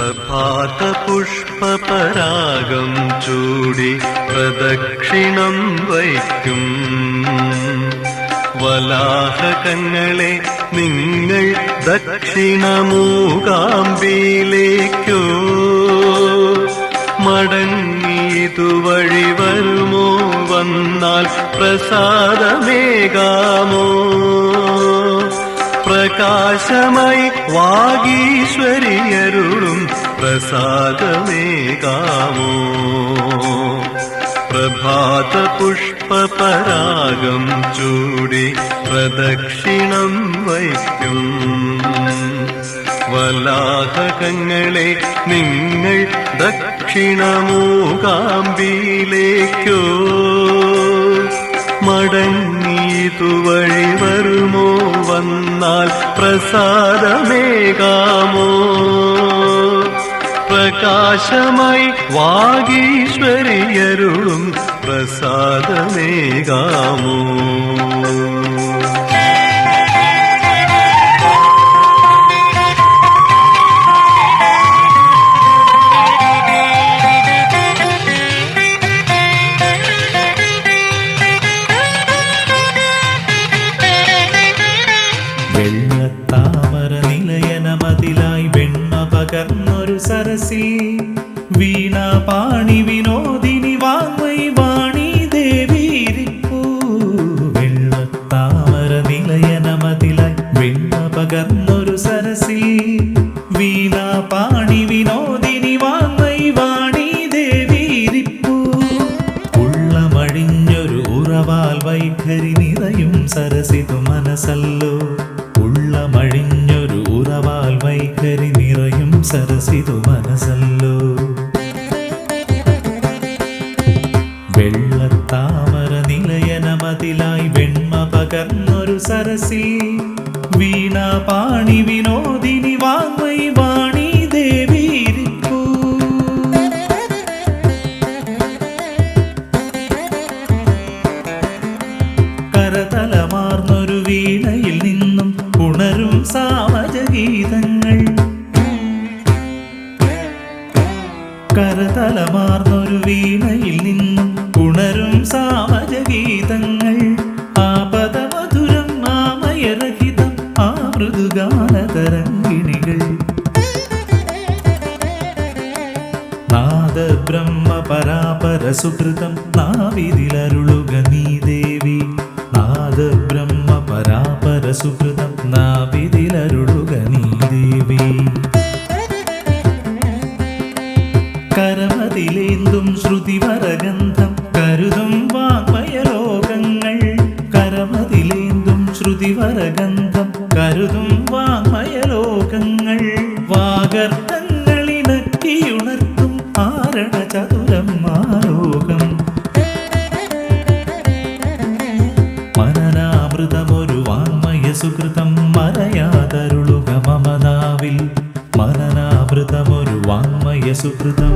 പ്രഭാത പുഷ്പരാഗം ചൂടി പ്രദക്ഷിണം വയ്ക്കും. വലാഹകങ്ങളെ നിങ്ങൾ ദക്ഷിണമൂകാമ്പിയിലേക്കോ മടങ്ങിയതുവഴി വരുമോ? വന്നാൽ പ്രസാദമേകാമോ? പ്രകാശമായി വാഗീശ്വരിയരുളും പ്രസാദമേകാമോ പ്രഭാത ചൂടി പ്രദക്ഷിണം വയ്ക്കും. വലാഹകങ്ങളെ നിങ്ങൾ ദക്ഷിണമൂകാമ്പിയിലേക്കോ മടങ്ങിയതുവഴി വരുമോ വന്നാൽ പ്രസാദമേകാമോ? പ്രകാശമായി വാഗീശ്വരിയരുളും പ്രസാദമേകാമോ. വെള്ളത്താമര നിലയനമതിലായി വെണ്ണ പകർന്നൊരു സരസി വീണ പാണി വിനോദിനി വാങ്ങൈ വാണി ദേവീരിപ്പൂ വെള്ളത്താമര നിലയനമതിലായി വെണ്ണ പകർന്നൊരു സരസി വീണ പാണി വിനോദിനി വാങ്ങൈ വാണി ദേവീരിപ്പൂ ഉള്ളമഴിഞ്ഞൊരു ഉറവാൽ വൈഖരി നിറയും സരസിതു മനസ്സല്ലോ ഉള്ളമഴിഞ്ഞൊരു ഉറവാൽ വൈഖരി സരസിതു മനസ്സല്ലോ. വെള്ളത്താമര നിലയനമതിലായി വെണ്മ പകർന്നൊരു സരസി വീണ പാണി വിനോദിനി സുഹൃതം നാവിതിലരുളുക നീ ദേവി. നാദ ബ്രഹ്മ പരാപര സുഹൃതം നാവിതിലരുളുക നീ ദേവി. കരമതിലേന്തും ശ്രുതിവരഗന്ധം കരുതും വാങ്മയലോകങ്ങൾ കരമതിലേന്തും ശ്രുതിവരഗന്ധം കരുതും വാങ്മയലോകങ്ങൾ സുഹൃതം മറയാതരുളുക മമതാവിൽ മനനാമൃതമൊരു വാങ്മയ സുഹൃതം